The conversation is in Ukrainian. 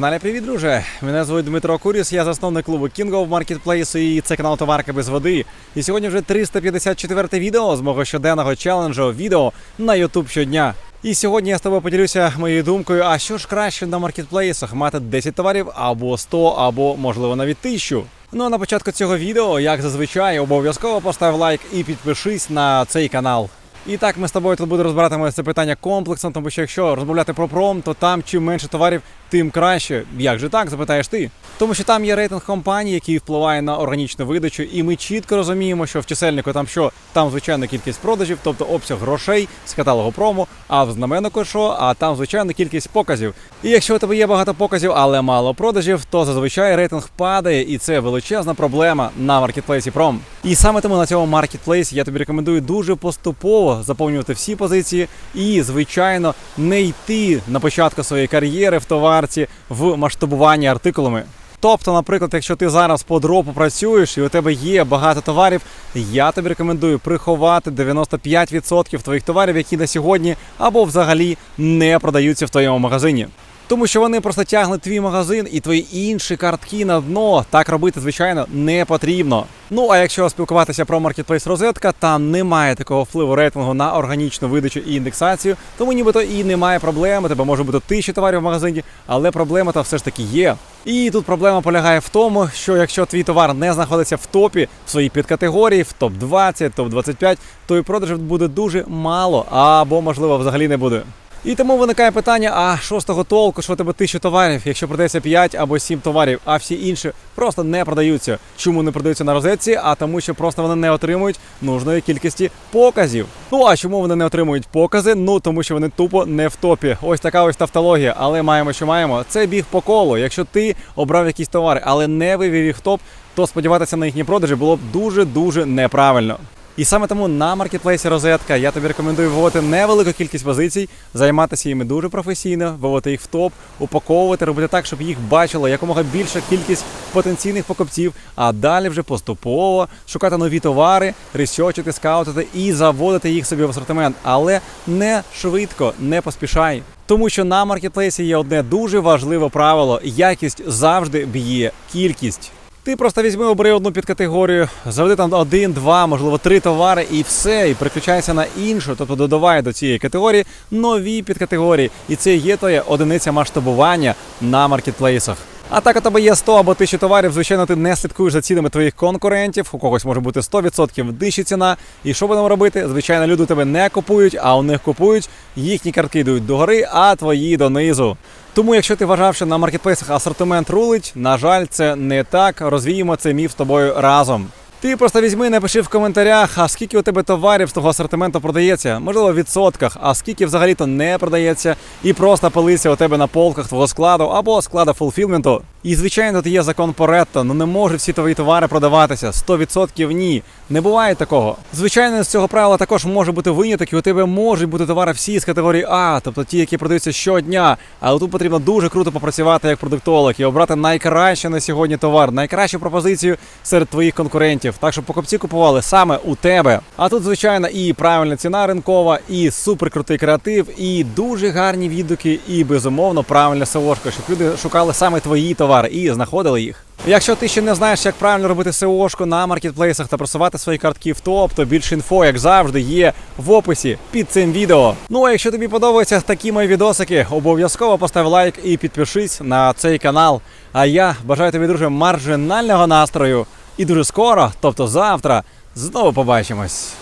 Маржинальний привіт, друже. Мене звуть Дмитро Куріс, я засновник клубу King of Marketplace і це канал Товарка без води. І сьогодні вже 354 відео з мого щоденного челенджу відео на YouTube щодня. І сьогодні я з тобою поділюся моєю думкою, а що ж краще на маркетплейсах мати 10 товарів або 100, або можливо навіть 1000. Ну а на початку цього відео, як зазвичай, обов'язково постав лайк і підпишись на цей канал. І так ми з тобою тут будемо розбиратиме це питання комплексно, тому що якщо розмовляти про пром, то там чим менше товарів, тим краще. Як же так, запитаєш ти? Тому що там є рейтинг компаній, який впливає на органічну видачу, і ми чітко розуміємо, що в чисельнику там що там звичайна кількість продажів, тобто обсяг грошей з каталогу промо, а в знаменнику що, а там звичайна кількість показів. І якщо у тебе є багато показів, але мало продажів, то зазвичай рейтинг падає, і це величезна проблема на маркетплейсі Пром. І саме тому на цьому маркетплейсі я тобі рекомендую дуже поступово заповнювати всі позиції і, звичайно, не йти на початку своєї кар'єри в товарці в масштабуванні артикулами. Тобто, наприклад, якщо ти зараз по дропу працюєш і у тебе є багато товарів, я тобі рекомендую приховати 95% твоїх товарів, які на сьогодні або взагалі не продаються в твоєму магазині. Тому що вони просто тягнуть твій магазин і твої інші картки на дно. Так робити, звичайно, не потрібно. Ну а якщо спілкуватися про маркетплейс розетка, там немає такого впливу рейтингу на органічну видачу і індексацію, тому нібито і немає проблеми. Тебе може бути тисяча товарів в магазині, але проблема та все ж таки є. І тут проблема полягає в тому, що якщо твій товар не знаходиться в топі в своїй підкатегорії, в топ 20, топ 25, то і продажів буде дуже мало, або можливо взагалі не буде. І тому виникає питання: а що з того толку, що тебе тисяча товарів, якщо продається 5 або 7 товарів, а всі інші просто не продаються. Чому не продаються на розетці? А тому, що просто вони не отримують нужної кількості показів. Ну а чому вони не отримують покази? Ну тому що вони тупо не в топі. Ось така ось тавтологія. Але маємо, що маємо. Це біг по колу. Якщо ти обрав якісь товари, але не вивів їх в топ, то сподіватися на їхні продажі було б дуже дуже неправильно. І саме тому на маркетплейсі розетка я тобі рекомендую виводити невелику кількість позицій, займатися їми дуже професійно, виводити їх в топ, упаковувати, робити так, щоб їх бачила якомога більша кількість потенційних покупців. А далі вже поступово шукати нові товари, ресерчити, скаутити і заводити їх собі в асортимент, але не швидко, не поспішай. Тому що на маркетплейсі є одне дуже важливе правило: якість завжди б'є кількість. Ти просто візьми, обери одну підкатегорію, заведи там один, два, можливо, три товари, і все, і переключайся на іншу, тобто додавай до цієї категорії нові підкатегорії. І це є твоя одиниця масштабування на маркетплейсах. А так у тебе є 100 або 1000 товарів, звичайно, ти не слідкуєш за цінами твоїх конкурентів. У когось може бути 100% дижча ціна. І що будемо робити? Звичайно, люди тебе не купують, а у них купують. Їхні картки йдуть догори, а твої донизу. Тому, якщо ти вважав, що на маркетплейсах асортимент рулить, на жаль, це не так. Розвіємо цей міф з тобою разом. Ти просто візьми, напиши в коментарях, а скільки у тебе товарів з того асортименту продається, можливо, в відсотках, а скільки взагалі-то не продається, і просто пилися у тебе на полках твого складу або складу фулфілменту. І звичайно, тут є закон Поретто, ну не можуть всі твої товари продаватися. 100% ні. Не буває такого. Звичайно, з цього правила також може бути виняток, і у тебе можуть бути товари всі з категорії А, тобто ті, які продаються щодня. Але тут потрібно дуже круто попрацювати як продуктолог і обрати найкраще на сьогодні товар, найкращу пропозицію серед твоїх конкурентів. Так щоб покупці купували саме у тебе. А тут, звичайно, і правильна ціна ринкова, і суперкрутий креатив, і дуже гарні відгуки, і безумовно правильна СОшка, щоб люди шукали саме твої товари і знаходили їх. Якщо ти ще не знаєш, як правильно робити SEO-шку на маркетплейсах та просувати свої картки в топ, то більше інфо, як завжди, є в описі під цим відео. Ну а якщо тобі подобаються такі мої відосики, обов'язково постав лайк і підпишись на цей канал. А я бажаю тобі, друже, маржинального настрою. І дуже скоро, тобто завтра, знову побачимось.